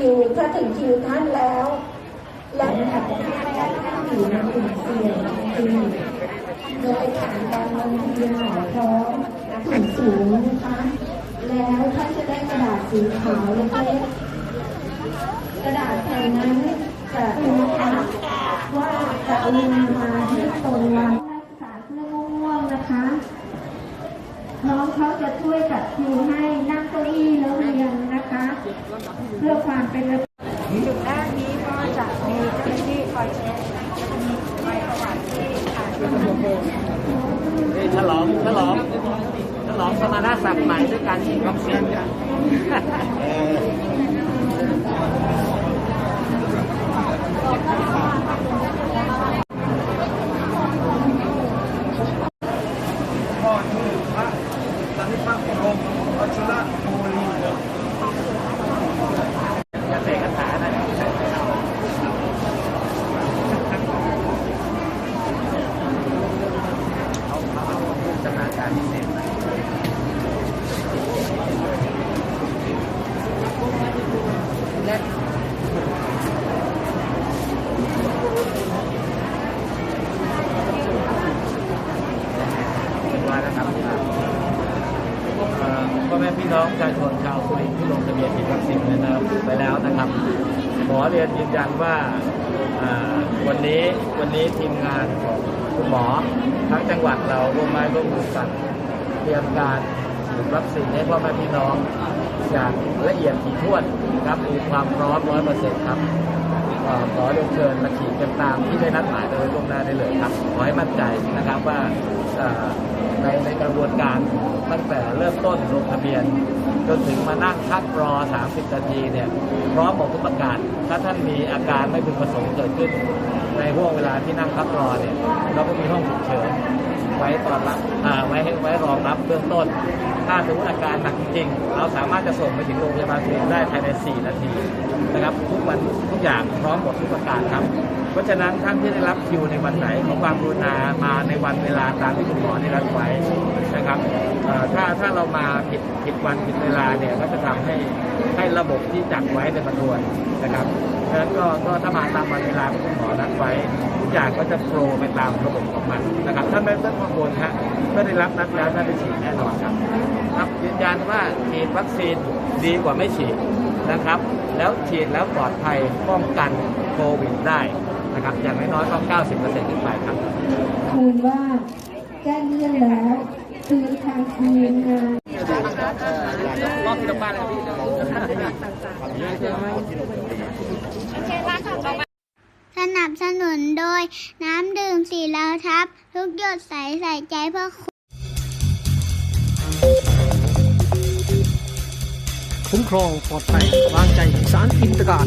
คิวถ้าถึงคิวท่านแล้วและอยู่ในกลุ่มเสี่ยงจริงโดยผ่านการลงทะเบียนหมอพร้อมถุงสูงนะคะ แล้วท่านจะได้กระดาษสีขาวเล็กๆกระดาษแผ่นนั้นจะดูนะคะว่าจะเอามาที่ตรงวันนักศึกษาเสื้อม่วงๆนะคะ น้องเขาจะช่วยจัดคิวให้นั่งเก้าอี้แล้วเรียงนะคะ เพื่อความเป็นระเบียบจุดแรกนี้ก็จะมีเจ้าหน้าที่คอยเช็คจะมีใบประวัติที่ผ่านการนี่ฉลองฉลองฉลองสมณศักดิ์ใหม่ด้วยการฉีดวัคซีนกัน พ่อชื่อพระ สันติภาวัชระโมลีอาเสกคาถานะเขาเขาเอาพูดจนาการพิเศษมาและว่านะครับ เอ่อ พ่อแม่พี่น้องประชาชนชาวสุรินทร์ที่ลงทะเบียนฉีดวัคซีนนะครับไปแล้วนะครับ ขอเรียนยืนยันว่าอ่าวันนี้วันนี้ทีมงานของคุณหมอทั้งจังหวัดเราร่วมไม้ร่วมมือกันเตรียมการฉีดวัคซีนให้พ่อแม่พี่น้อง อย่างละเอียดถี่ถ้วนนะครับมีความพร้อมร้อยเปอร์เซ็นต์ครับขอเรียนเชิญมาฉีดกันตามที่ได้นัดหมายโดยล่วงหน้าได้เลยครับขอให้มั่นใจนะครับว่าในในกระบวนการตั้งแต่เริ่มต้นลงทะเบียนจนถึงมานั่งพักรอ 30 นาทีเนี่ยพร้อมหมดทุกประการถ้าท่านมีอาการไม่พึงประสงค์เกิดขึ้น ในห่วงเวลาที่นั่งพักรอเนี่ยเราก็มีห้องฉุกเฉิน ไว้ตอนรับอาไว้ให้ไว้รองรับเบื้องต้น ถ้าสมมติอาการหนักจริง เราสามารถจะส่งไปถึงโรงพยาบาลสุรินทร์ได้ภายใน 4 นาที นะครับ ทุกวันทุกอย่างพร้อมหมดทุกประการครับ เพราะฉะนั้นท่านที่ได้รับคิวในวันไหนของความกรุณามาในวันเวลาตามที่คุณหมอได้รับไว้นะครับถ้าถ้าเรามาผิดผิดวันผิดเวลาเนี่ยก็จะทำให้ให้ระบบที่จัดไว้ในประทวนนะครับฉะนั้นก็ก็ถ้ามาตามวันเวลาที่คุณหมอนัดไว้ทุกอย่างก็จะโปรไปตามระบบของมันนะครับท่านไม่ต้องกังวลฮะเมื่อได้รับนัดแล้วท่านได้ฉีดแน่นอนครับครับยืนยันว่าฉีดวัคซีนดีกว่าไม่ฉีด นะครับ แล้วฉีดแล้วปลอดภัยป้องกันโควิดได้นะครับ อย่างน้อยๆต้อง90%ขึ้นไปครับคืนว่าแจ้งเลื่อนแล้วคือทางทีมงานรอบที่เราบ้านเลยพี่สนับสนุนโดยน้ำดื่มสีเหลาทับ ทุกหยดใสใส่ใจเพื่อ คุ้มครองปลอดภัย วางใจสารอินตรา